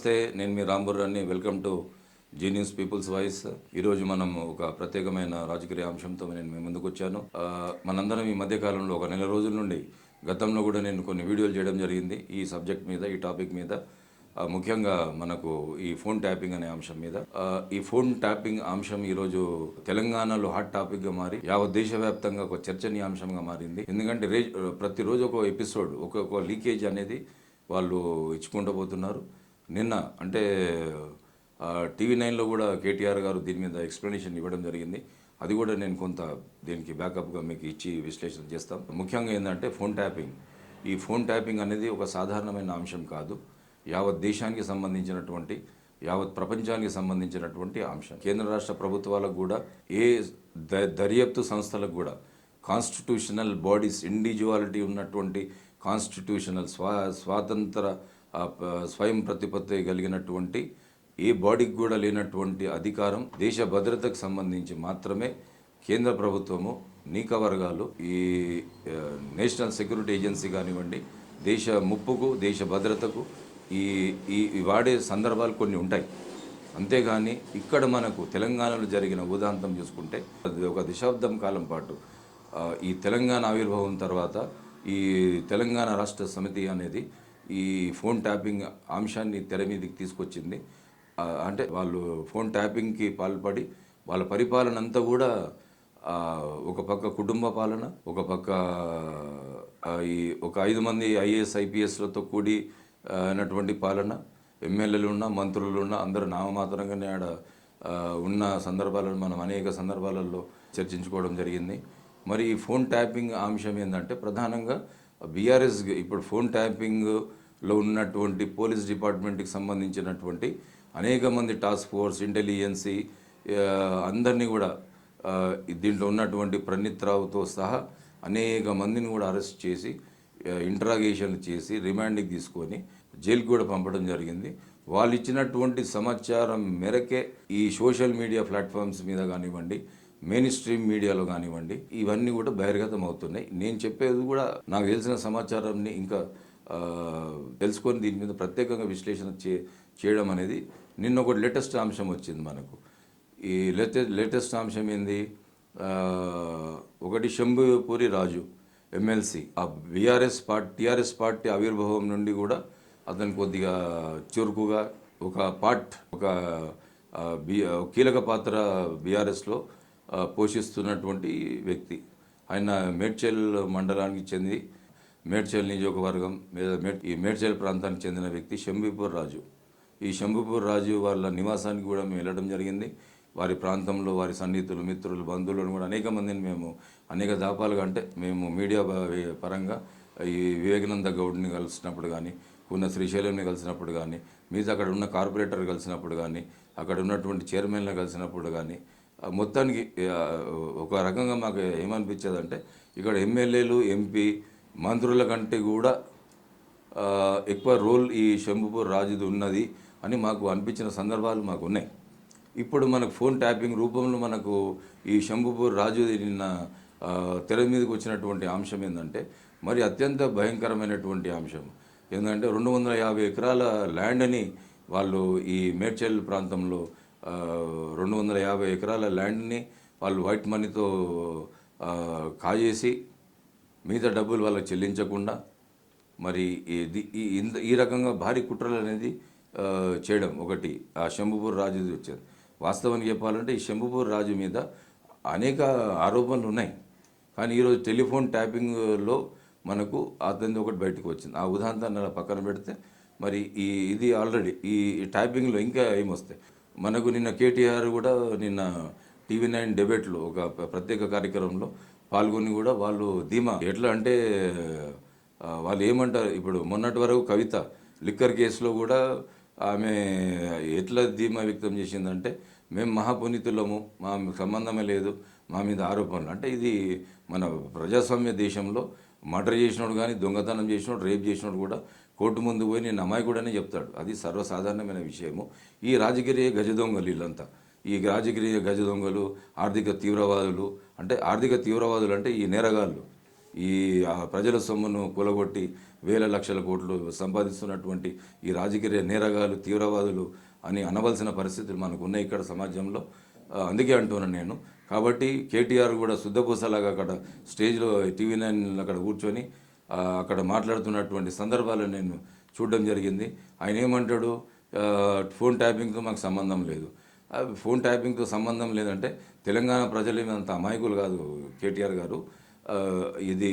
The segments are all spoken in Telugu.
నమస్తే నేను మీ రాంబుర్రాన్ని welcome to Zee News People's Voice. ఈరోజు మనం ఒక ప్రత్యేకమైన రాజకీయ అంశంతో నేను మీ ముందుకు వచ్చాను. మనందరం ఈ మధ్యకాలంలో ఒక నెల రోజుల నుండి గతంలో కూడా నేను కొన్ని వీడియోలు చేయడం జరిగింది. ఈ సబ్జెక్ట్ మీద ఈ టాపిక్ మీద ముఖ్యంగా మనకు ఈ ఫోన్ ట్యాపింగ్ అనే అంశం మీద. ఈ ఫోన్ ట్యాపింగ్ అంశం ఈరోజు తెలంగాణలో హాట్ టాపిక్గా మారి యావత్ దేశవ్యాప్తంగా ఒక చర్చనీయాంశంగా మారింది. ఎందుకంటే రే ప్రతిరోజు ఒక ఎపిసోడ్ ఒక్కొక్క లీకేజ్ అనేది వాళ్ళు ఇచ్చుకుంటూ పోతున్నారు. నిన్న అంటే టీవీ నైన్లో కూడా కేటీఆర్ గారు దీని మీద ఎక్స్ప్లెనేషన్ ఇవ్వడం జరిగింది. అది కూడా నేను కొంత దీనికి బ్యాకప్గా మీకు ఇచ్చి విశ్లేషణ చేస్తాం. ముఖ్యంగా ఏంటంటే ఫోన్ ట్యాపింగ్. ఈ ఫోన్ ట్యాపింగ్ అనేది ఒక సాధారణమైన అంశం కాదు. యావత్ దేశానికి సంబంధించినటువంటి యావత్ ప్రపంచానికి సంబంధించినటువంటి అంశం. కేంద్ర రాష్ట్ర ప్రభుత్వాలకు కూడా ఏ ద- దర్యాప్తు సంస్థలకు కూడా కాన్స్టిట్యూషనల్ బాడీస్ ఇండివిజువాలిటీ ఉన్నటువంటి కాన్స్టిట్యూషనల్ స్వా స్వాతంత్ర స్వయం ప్రతిపత్తి కలిగినటువంటి ఏ బాడీకి కూడా లేనటువంటి అధికారం దేశ భద్రతకు సంబంధించి మాత్రమే కేంద్ర ప్రభుత్వము నీక వర్గాలు ఈ నేషనల్ సెక్యూరిటీ ఏజెన్సీ కానివ్వండి దేశ ముప్పుకు దేశ భద్రతకు ఈ ఈ వాడే సందర్భాలు కొన్ని ఉంటాయి. అంతేగాని ఇక్కడ మనకు తెలంగాణలో జరిగిన ఉదాంతం చూసుకుంటే అది ఒక దశాబ్దం కాలం పాటు ఈ తెలంగాణ ఆవిర్భావం తర్వాత ఈ తెలంగాణ రాష్ట్ర సమితి అనేది ఈ ఫోన్ ట్యాపింగ్ అంశాన్ని తెర మీదకి తీసుకొచ్చింది. అంటే వాళ్ళు ఫోన్ ట్యాపింగ్కి పాల్పడి వాళ్ళ పరిపాలన అంతా కూడా ఒక పక్క కుటుంబ పాలన ఒక పక్క ఈ ఒక ఐదు మంది ఐఏఎస్ ఐపీఎస్లతో కూడి అయినటువంటి పాలన ఎమ్మెల్యేలు ఉన్న మంత్రులు ఉన్న అందరూ నామమాత్రంగానే ఆడ ఉన్న సందర్భాలను మనం అనేక సందర్భాలలో చర్చించుకోవడం జరిగింది. మరి ఈ ఫోన్ ట్యాపింగ్ అంశం ఏంటంటే ప్రధానంగా బీఆర్ఎస్ ఇప్పుడు ఫోన్ లో ఉన్నటువంటి పోలీస్ డిపార్ట్మెంట్కి సంబంధించినటువంటి అనేక మంది టాస్క్ ఫోర్స్ ఇంటెలిజెన్సీ అందరినీ కూడా దీంట్లో ఉన్నటువంటి ప్రణీత్ రావుతో సహా అనేక మందిని కూడా అరెస్ట్ చేసి ఇంటరాగేషన్ చేసి రిమాండ్కి తీసుకొని జైలుకి కూడా పంపడం జరిగింది. వాళ్ళు ఇచ్చినటువంటి సమాచారం మేరకే ఈ సోషల్ మీడియా ప్లాట్ఫామ్స్ మీద కానివ్వండి మెయిన్ స్ట్రీమ్ మీడియాలో కానివ్వండి ఇవన్నీ కూడా బహిర్గతం అవుతున్నాయి. నేను చెప్పేది కూడా నాకు తెలిసిన సమాచారాన్ని ఇంకా తెలుసుకొని దీని మీద ప్రత్యేకంగా విశ్లేషణ చే చేయడం అనేది నిన్న ఒకటి లేటెస్ట్ అంశం వచ్చింది మనకు. ఈ లేటెస్ట్ లేటెస్ట్ అంశం ఏంది? ఒకటి శంభుపూరి రాజు ఎమ్మెల్సీ. ఆ బీఆర్ఎస్ పార్టీ టీఆర్ఎస్ పార్టీ ఆవిర్భావం నుండి కూడా అతను కొద్దిగా చురుకుగా ఒక పార్ట్ ఒక బి కీలక పాత్ర బీఆర్ఎస్లో పోషిస్తున్నటువంటి వ్యక్తి. ఆయన మేడ్చల్ మండలానికి చెంది మేడ్చల్ నియోజకవర్గం మీద ఈ మేడ్చల్ ప్రాంతానికి చెందిన వ్యక్తి శంభీపూర్ రాజు. ఈ శంభుపూర్ రాజు వాళ్ళ నివాసానికి కూడా మేము వెళ్ళడం జరిగింది. వారి ప్రాంతంలో వారి సన్నిహితులు మిత్రులు బంధువులను కూడా అనేక మందిని మేము అనేక దాపాలుగా అంటే మేము మీడియా పరంగా ఈ వివేకానంద గౌడ్ని కలిసినప్పుడు కానీ ఉన్న శ్రీశైలంని కలిసినప్పుడు కానీ మిగతా అక్కడ ఉన్న కార్పొరేటర్ కలిసినప్పుడు కానీ అక్కడ ఉన్నటువంటి చైర్మన్లు కలిసినప్పుడు కానీ మొత్తానికి ఒక రకంగా మాకు ఏమనిపించేదంటే ఇక్కడ ఎమ్మెల్యేలు ఎంపీ మంత్రుల కంటే కూడా ఎక్కువ రోల్ ఈ శంభుపూర్ రాజుది ఉన్నది అని మాకు అనిపించిన సందర్భాలు మాకు ఉన్నాయి. ఇప్పుడు మనకు ఫోన్ ట్యాపింగ్ రూపంలో మనకు ఈ శంభుపూర్ రాజుది నిన్న తెర మీదకి వచ్చినటువంటి అంశం ఏంటంటే మరి అత్యంత భయంకరమైనటువంటి అంశం. ఏంటంటే రెండు వందల యాభై ఎకరాల ల్యాండ్ని వాళ్ళు ఈ మేడ్చల్ ప్రాంతంలో రెండు వందల యాభై ఎకరాల ల్యాండ్ని వాళ్ళు వైట్ మనీతో కాజేసి మిగతా డబ్బులు వాళ్ళకి చెల్లించకుండా మరి ఇది ఈ ఇంత- ఈ రకంగా భారీ కుట్రలు అనేది చేయడం ఒకటి. ఆ శంభుపూర్ రాజు వచ్చేది వాస్తవానికి చెప్పాలంటే ఈ శంభుపూర్ రాజు మీద అనేక ఆరోపణలు ఉన్నాయి. కానీ ఈరోజు టెలిఫోన్ ట్యాపింగ్లో మనకు అతని ఒకటి బయటకు వచ్చింది. ఆ ఉదాహరణ అలా పక్కన పెడితే మరి ఈ ఇది ఆల్రెడీ ఈ ట్యాపింగ్లో ఇంకా ఏమొస్తాయి? మనకు నిన్న కేటీఆర్ కూడా నిన్న టీవీ నైన్ డెబేట్లో ఒక ప్రత్యేక కార్యక్రమంలో పాల్గొని కూడా వాళ్ళు ధీమా. ఎట్లా అంటే వాళ్ళు ఏమంటారు ఇప్పుడు మొన్నటి వరకు కవిత లిక్కర్ కేసులో కూడా ఆమె ఎట్లా ధీమా వ్యక్తం చేసిందంటే మేము మహాపునీతులము మా సంబంధమే లేదు మా మీద ఆరోపణలు. అంటే ఇది మన ప్రజాస్వామ్య దేశంలో మర్డర్ చేసినోడు కానీ దొంగతనం చేసినోడు రేప్ చేసినోడు కూడా కోర్టు ముందు పోయి నేను అమాయకుడనే చెప్తాడు. అది సర్వసాధారణమైన విషయము. ఈ రాజకీయ గజ దొంగలు వీళ్ళంతా. ఈ రాజకీయ గజ దొంగలు ఆర్థిక తీవ్రవాదులు అంటే ఆర్థిక తీవ్రవాదులు అంటే ఈ నేరగాళ్ళు. ఈ ప్రజల సొమ్మును కూలగొట్టి వేల లక్షల కోట్లు సంపాదిస్తున్నటువంటి ఈ రాజకీయ నేరగాలు తీవ్రవాదులు అని అనవలసిన పరిస్థితులు మనకు ఉన్నాయి ఇక్కడ సమాజంలో. అందుకే అంటున్నాను నేను. కాబట్టి కేటీఆర్ కూడా శుద్ధపూసలాగా అక్కడ స్టేజ్లో టీవీ నైన్ అక్కడ కూర్చొని అక్కడ మాట్లాడుతున్నటువంటి సందర్భాలు నేను చూడడం జరిగింది. ఆయన ఏమంటాడు? ఫోన్ ట్యాపింగ్తో మాకు సంబంధం లేదు. ఫోన్ ట్యాపింగ్తో సంబంధం లేదంటే తెలంగాణ ప్రజలు అంత అమాయకులు కాదు కేటీఆర్ గారు. ఇది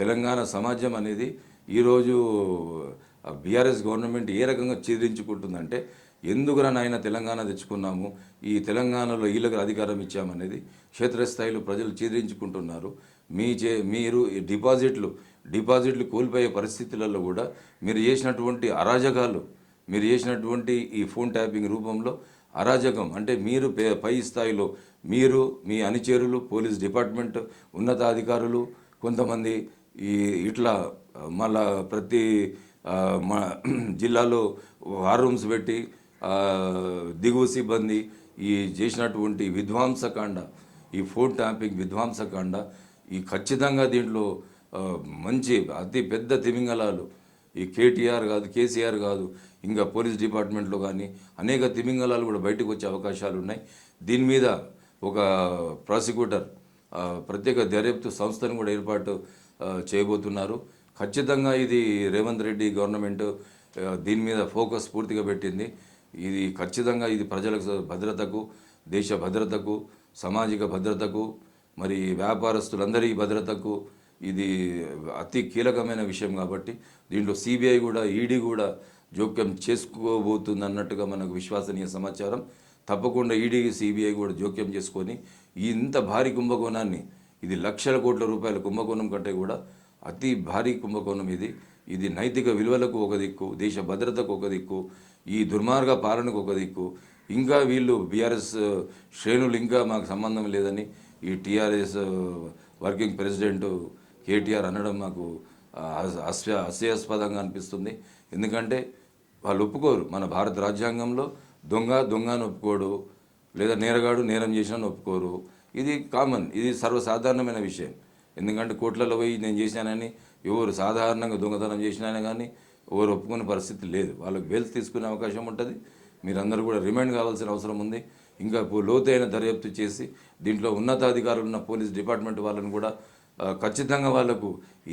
తెలంగాణ సమాజం అనేది ఈరోజు బీఆర్ఎస్ గవర్నమెంట్ ఏ రకంగా చీదించుకుంటుందంటే ఎందుకురా నాయన తెలంగాణ తెచ్చుకున్నాము? ఈ తెలంగాణలో వీళ్ళకి అధికారం ఇచ్చామనేది క్షేత్రస్థాయిలో ప్రజలు చీదించుకుంటున్నారు మీ చే మీరు ఈ డిపాజిట్లు డిపాజిట్లు కోల్పోయే పరిస్థితులలో కూడా మీరు చేసినటువంటి అరాజకాలు మీరు చేసినటువంటి ఈ ఫోన్ ట్యాపింగ్ రూపంలో అరాజకం. అంటే మీరు పై స్థాయిలో మీరు మీ అనుచరులు పోలీస్ డిపార్ట్మెంట్ ఉన్నతాధికారులు కొంతమంది ఈ ఇట్లా మళ్ళా ప్రతి మా జిల్లాలో వార్ రూమ్స్ పెట్టి దిగువ సిబ్బంది ఈ చేసినటువంటి విధ్వంసకాండ ఈ ఫోన్ ట్యాంపింగ్ విధ్వంసకాండ ఈ ఖచ్చితంగా దీంట్లో మంచి అతి పెద్ద తిమింగలాలు ఈ కేటీఆర్ కాదు కేసీఆర్ కాదు ఇంకా పోలీస్ డిపార్ట్మెంట్లో కానీ అనేక తిమింగలాలు కూడా బయటకు వచ్చే అవకాశాలు ఉన్నాయి. దీని మీద ఒక ప్రాసిక్యూటర్ ప్రత్యేక దర్యాప్తు సంస్థను కూడా ఏర్పాటు చేయబోతున్నారు. ఖచ్చితంగా ఇది రేవంత్ రెడ్డి గవర్నమెంట్ దీని మీద ఫోకస్ పూర్తిగా పెట్టింది. ఇది ఖచ్చితంగా ఇది ప్రజలకు భద్రతకు దేశ భద్రతకు సామాజిక భద్రతకు మరి వ్యాపారస్తులందరి భద్రతకు ఇది అతి కీలకమైన విషయం కాబట్టి దీంట్లో సిబిఐ కూడా ఈడీ కూడా జోక్యం చేసుకోబోతుంది అన్నట్టుగా మనకు విశ్వసనీయ సమాచారం. తప్పకుండా ఈడీ సిబిఐ కూడా జోక్యం చేసుకొని ఇంత భారీ కుంభకోణాన్ని ఇది లక్షల కోట్ల రూపాయల కుంభకోణం కంటే కూడా అతి భారీ కుంభకోణం ఇది. ఇది నైతిక విలువలకు ఒక దిక్కు దేశ భద్రతకు ఒక దిక్కు ఈ దుర్మార్గ పాలనకు ఒక దిక్కు. ఇంకా వీళ్ళు బీఆర్ఎస్ శ్రేణులు ఇంకా మాకు సంబంధం లేదని ఈ టీఆర్ఎస్ వర్కింగ్ ప్రెసిడెంట్ కేటీఆర్ అనడం మాకు ఆ, హాస్య హాస్యాస్పదంగా అనిపిస్తుంది. ఎందుకంటే వాళ్ళు ఒప్పుకోరు. మన భారత రాజ్యాంగంలో దొంగ దొంగను ఒప్పుకోడు లేదా నేరగాడు నేరం చేసిన ఒప్పుకోరు. ఇది కామన్. ఇది సర్వసాధారణమైన విషయం. ఎందుకంటే కోట్లలో పోయి నేను చేశానని ఎవరు సాధారణంగా దొంగతనం చేసినా కానీ ఎవరు ఒప్పుకునే పరిస్థితి లేదు. వాళ్ళకి బెయిల్స్ తీసుకునే అవకాశం ఉంటుంది. మీరందరూ కూడా రిమైండ్ కావాల్సిన అవసరం ఉంది. ఇంకా లోతైన దర్యాప్తు చేసి దీంట్లో ఉన్నతాధికారులు ఉన్న పోలీస్ డిపార్ట్మెంట్ వాళ్ళని కూడా ఖచ్చితంగా వాళ్ళకు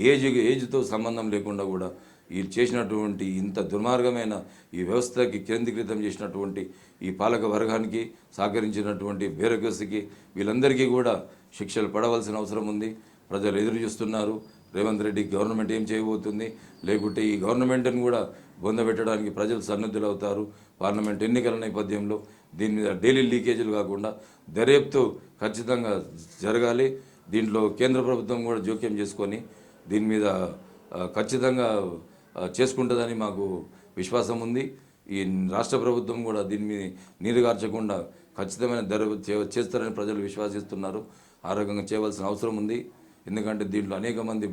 ఏజ్ ఏజ్తో సంబంధం లేకుండా కూడా ఈ చేసినటువంటి ఇంత దుర్మార్గమైన ఈ వ్యవస్థకి కేంద్రీకృతం చేసినటువంటి ఈ పాలక వర్గానికి సహకరించినటువంటి బ్యూరోక్రసీకి వీళ్ళందరికీ కూడా శిక్షలు పడవలసిన అవసరం ఉంది. ప్రజలు ఎదురు చూస్తున్నారు. రేవంత్ రెడ్డి గవర్నమెంట్ ఏం చేయబోతుంది? లేకుంటే ఈ గవర్నమెంట్ని కూడా బొందబెట్టడానికి ప్రజలు సన్నద్ధులు అవుతారు పార్లమెంట్ ఎన్నికల నేపథ్యంలో దీని మీద డైలీ లీకేజీలు కాకుండా దర్యాప్తు ఖచ్చితంగా జరగాలి. దీంట్లో కేంద్ర ప్రభుత్వం కూడా జోక్యం చేసుకొని దీని మీద ఖచ్చితంగా చేసుకుంటుందని మాకు విశ్వాసం ఉంది. ఈ రాష్ట్ర ప్రభుత్వం కూడా దీని మీద నీరుగార్చకుండా ఖచ్చితమైన ధర చే- చేస్తారని ప్రజలు విశ్వసిస్తున్నారు. ఆ రకంగా చేయవలసిన అవసరం ఉంది. ఎందుకంటే దీంట్లో అనేక మంది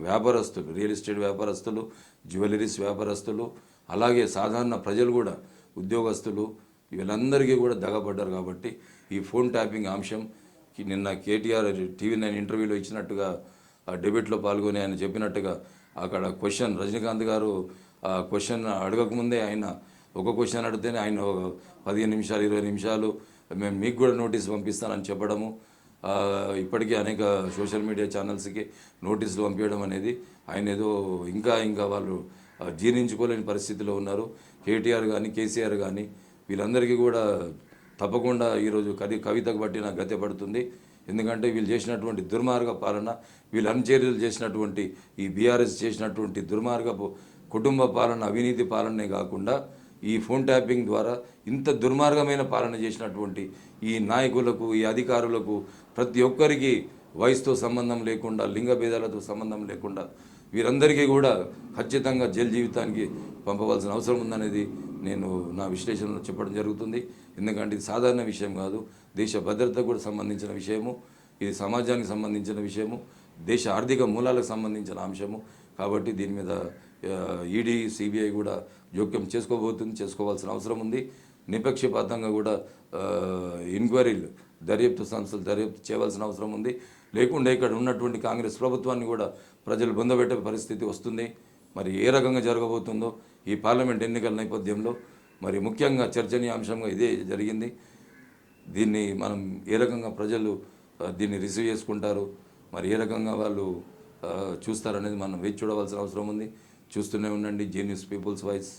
వ్యాపారస్తులు రియల్ ఎస్టేట్ వ్యాపారస్తులు జ్యువెలరీస్ వ్యాపారస్తులు అలాగే సాధారణ ప్రజలు కూడా ఉద్యోగస్తులు వీళ్ళందరికీ కూడా దగపడ్డారు కాబట్టి ఈ ఫోన్ ట్యాపింగ్ అంశం నిన్న కేటీఆర్ టీవీ నైన్ ఇంటర్వ్యూలో ఇచ్చినట్టుగా ఆ డిబేట్లో పాల్గొని ఆయన చెప్పినట్టుగా అక్కడ క్వశ్చన్ రజనీకాంత్ గారు ఆ క్వశ్చన్ అడగకముందే ఆయన ఒక క్వశ్చన్ అడిగితేనే ఆయన పదిహేను నిమిషాలు ఇరవై నిమిషాలు మేము మీకు కూడా నోటీస్ పంపిస్తానని చెప్పడము. ఇప్పటికీ అనేక సోషల్ మీడియా ఛానల్స్కి నోటీసులు పంపించడం అనేది ఆయన ఏదో ఇంకా ఇంకా వాళ్ళు జీర్ణించుకోలేని పరిస్థితిలో ఉన్నారు. కేటీఆర్ కానీ కేసీఆర్ కానీ వీళ్ళందరికీ కూడా తప్పకుండా ఈరోజు కవి కవితకు బట్టి నాకు గతి పడుతుంది. ఎందుకంటే వీళ్ళు చేసినటువంటి దుర్మార్గ పాలన వీళ్ళు అనుచర్యలు చేసినటువంటి ఈ బీఆర్ఎస్ చేసినటువంటి దుర్మార్గపు కుటుంబ పాలన అవినీతి పాలనే కాకుండా ఈ ఫోన్ ట్యాపింగ్ ద్వారా ఇంత దుర్మార్గమైన పాలన చేసినటువంటి ఈ నాయకులకు ఈ అధికారులకు ప్రతి ఒక్కరికి వయసుతో సంబంధం లేకుండా లింగ భేదాలతో సంబంధం లేకుండా వీరందరికీ కూడా ఖచ్చితంగా జైలు జీవితానికి పంపవలసిన అవసరం ఉందనేది నేను నా విశ్లేషణలో చెప్పడం జరుగుతుంది. ఎందుకంటే ఇది సాధారణ విషయం కాదు. దేశ భద్రతకు కూడా సంబంధించిన విషయము. ఇది సమాజానికి సంబంధించిన విషయము. దేశ ఆర్థిక మూలాలకు సంబంధించిన అంశము. కాబట్టి దీని మీద ఈడీ సిబిఐ కూడా జోక్యం చేసుకోబోతుంది చేసుకోవాల్సిన అవసరం ఉంది. నిపక్షపాతంగా కూడా ఆ, ఎంక్వైరీలు దర్యాప్తు సంస్థలు దర్యాప్తు చేయవలసిన అవసరం ఉంది. లేకుండా ఇక్కడ ఉన్నటువంటి కాంగ్రెస్ ప్రభుత్వాన్ని కూడా ప్రజలు బొందబెట్టే పరిస్థితి వస్తుంది. మరి ఏ రకంగా జరగబోతుందో ఈ పార్లమెంట్ ఎన్నికల నేపథ్యంలో మరి ముఖ్యంగా చర్చనీయాంశంగా ఇదే జరిగింది. దీన్ని మనం ఏ రకంగా ప్రజలు దీన్ని రిసీవ్ చేసుకుంటారు మరి ఏ రకంగా వాళ్ళు చూస్తారనేది మనం వేచి చూడవలసిన అవసరం ఉంది. చూస్తూనే ఉండండి జీ న్యూస్ పీపుల్స్ వాయిస్